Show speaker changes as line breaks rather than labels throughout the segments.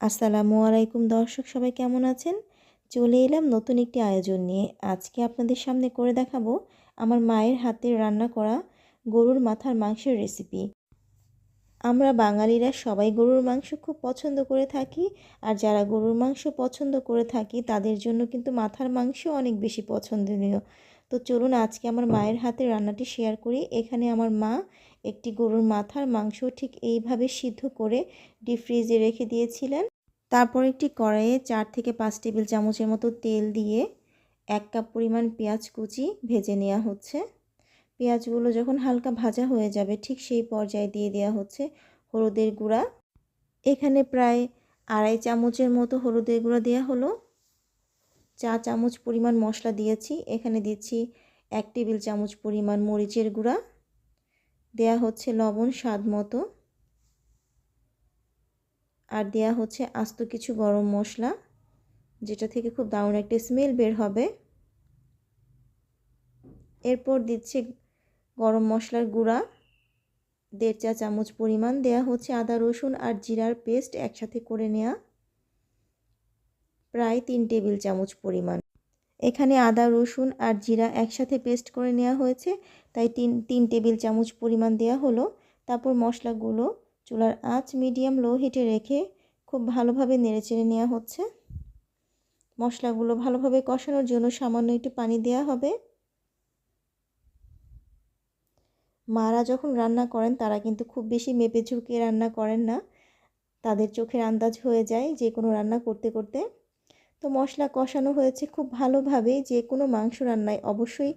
আসসালামু আলাইকুম দর্শক, সবাই কেমন আছেন? চলে এলাম নতুন একটি আয়োজন নিয়ে। আজকে আপনাদের সামনে করে দেখাবো আমার মায়ের হাতের রান্না করা গরুর মাথার মাংসের রেসিপি আমরা বাঙালিরা সবাই গরুর মাংস খুব পছন্দ করে থাকি আর যারা গরুর মাংস পছন্দ করে থাকি তাদের জন্য কিন্তু মাথার মাংস অনেক বেশি পছন্দনীয়। তো চলুন আজকে আমার মায়ের হাতে রান্নাটি শেয়ার করি। এখানে আমার মা একটি গরুর মাথার মাংস ঠিক এইভাবে সিদ্ধ করে ডিপ ফ্রিজে রেখে দিয়েছিলেন। তারপর একটি কড়াইয়ে চার থেকে পাঁচ টেবিল চামচের মতো তেল দিয়ে এক কাপ পরিমাণ পেঁয়াজ কুচি ভেজে নেওয়া হচ্ছে। পেঁয়াজগুলো যখন হালকা ভাজা হয়ে যাবে ঠিক সেই পর্যায়ে দিয়ে দেওয়া হচ্ছে হলুদের গুঁড়া। এখানে প্রায় আড়াই চামচের মতো হলুদের গুঁড়া দেওয়া হলো। চা চামচ পরিমাণ মশলা দিয়েছি। এখানে দিচ্ছি এক টেবিল চামচ পরিমাণ মরিচের গুঁড়া। দেয়া হচ্ছে লবণ স্বাদ মতো। আর দেয়া হচ্ছে আস্ত কিছু গরম মশলা, যেটা থেকে খুব দারুণ একটা স্মেল বের হবে। এরপর দিচ্ছে গরম মশলার গুঁড়া। দেড় চা চামচ পরিমাণ। দেয়া হচ্ছে আদা, রসুন আর জিরার পেস্ট একসাথে করে নেওয়া প্রায় তিন টেবিল চামচ পরিমাণ। এখানে আদা, রসুন আর জিরা একসাথে পেস্ট করে নেওয়া হয়েছে, তাই তিন তিন টেবিল চামচ পরিমাণ দেওয়া হলো। তারপর মশলাগুলো চুলার আঁচ মিডিয়াম লো হিটে রেখে খুব ভালোভাবে নেড়েচেড়ে নেওয়া হচ্ছে। মশলাগুলো ভালোভাবে কষানোর জন্য সামান্য একটু পানি দেওয়া হবে। মারা যখন রান্না করেন, তারা কিন্তু খুব বেশি মেপে ঝুঁকে রান্না করেন না। তাদের চোখের আন্দাজ হয়ে যায় যে কোনো রান্না করতে করতে। তো মশলা কষানো হয়েছে খুব ভালোভাবে, যে কোনো মাংস রান্নায় অবশ্যই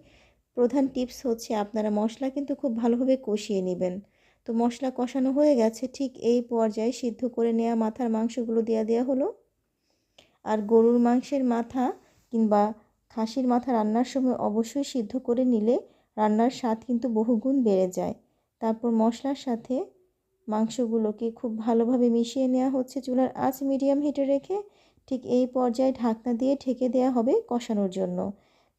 প্রধান টিপস হচ্ছে আপনারা মশলা কিন্তু খুব ভালোভাবে কষিয়ে নেবেন। তো মশলা কষানো হয়ে গেছে, ঠিক এই পর্যায়ে সিদ্ধ করে নেওয়া মাথার মাংসগুলো দেওয়া দেওয়া হলো। আর গরুর মাংসের মাথা কিংবা খাসির মাথা রান্নার সময় অবশ্যই সিদ্ধ করে নিলে রান্নার স্বাদ কিন্তু বহুগুণ বেড়ে যায়। তারপর মশলার সাথে মাংসগুলোকে খুব ভালোভাবে মিশিয়ে নেওয়া হচ্ছে চুলার আঁচ মিডিয়াম হিটে রেখে ঠিক এই পর্যায়ে ঢাকনা দিয়ে ঢেকে দেওয়া হবে কষানোর জন্য।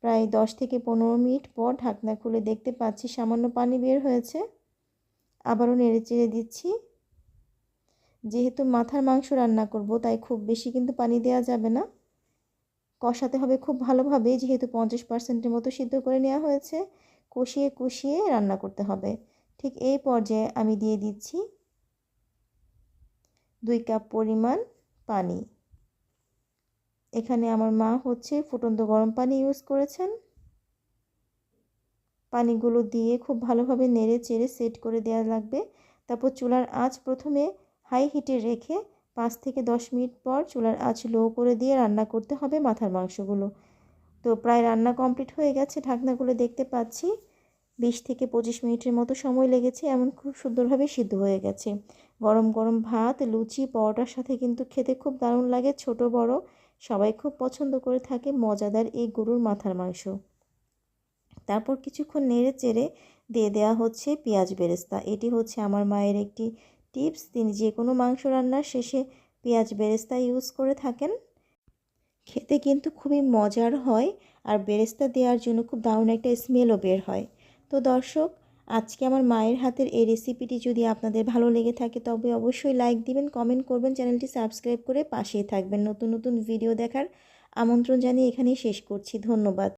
প্রায় দশ থেকে পনেরো মিনিট পর ঢাকনা খুলে দেখতে পাচ্ছি সামান্য পানি বের হয়েছে। আবারও নেড়ে চেড়ে দিচ্ছি। যেহেতু মাথার মাংস রান্না করব, তাই খুব বেশি কিন্তু পানি দেওয়া যাবে না। কষাতে হবে খুব ভালোভাবে, যেহেতু পঞ্চাশ পার্সেন্টের মতো সিদ্ধ করে নেওয়া হয়েছে। কষিয়ে কষিয়ে রান্না করতে হবে। ঠিক এই পর্যায়ে আমি দিয়ে দিচ্ছি দুই কাপ পরিমাণ পানি। এখানে আমার মা হচ্ছে ফুটন্ত গরম পানি ইউজ করেছেন। পানিগুলো দিয়ে খুব ভালোভাবে নেড়ে চেড়ে সেট করে দেওয়া লাগবে। তারপর চুলার আঁচ প্রথমে হাই হিটে রেখে পাঁচ থেকে দশ মিনিট পর চুলার আঁচ লো করে দিয়ে রান্না করতে হবে মাথার মাংসগুলো। তো প্রায় রান্না কমপ্লিট হয়ে গেছে, ঢাকনাগুলো দেখতে পাচ্ছি। বিশ থেকে পঁচিশ মিনিটের মতো সময় লেগেছে, এমন খুব সুন্দরভাবে সিদ্ধ হয়ে গেছে। গরম গরম ভাত, লুচি, পরোটার সাথে কিন্তু খেতে খুব দারুণ লাগে, ছোট, বড়। সবাই খুব পছন্দ করে থাকে মজাদার এই গরুর মাথার মাংস। তারপর কিছুক্ষণ নেড়ে চেড়ে দিয়ে দেওয়া হচ্ছে পেঁয়াজ বেরেস্তা। এটি হচ্ছে আমার মায়ের একটি টিপস। তিনি যে কোনো মাংস রান্নার শেষে পেঁয়াজ বেরেস্তা ইউজ করে থাকেন। খেতে কিন্তু খুবই মজার হয় আর বেরেস্তা দেওয়ার জন্য খুব দারুণ একটা স্মেলও বের হয়। তো দর্শক আজকে আমার মায়ের হাতের এই রেসিপিটি যদি আপনাদের ভালো লেগে থাকে, তবে অবশ্যই লাইক দিবেন কমেন্ট করবেন, চ্যানেলটি সাবস্ক্রাইব করে পাশেই থাকবেন। নতুন নতুন ভিডিও দেখার আমন্ত্রণ জানিয়ে এখানেই শেষ করছি। ধন্যবাদ।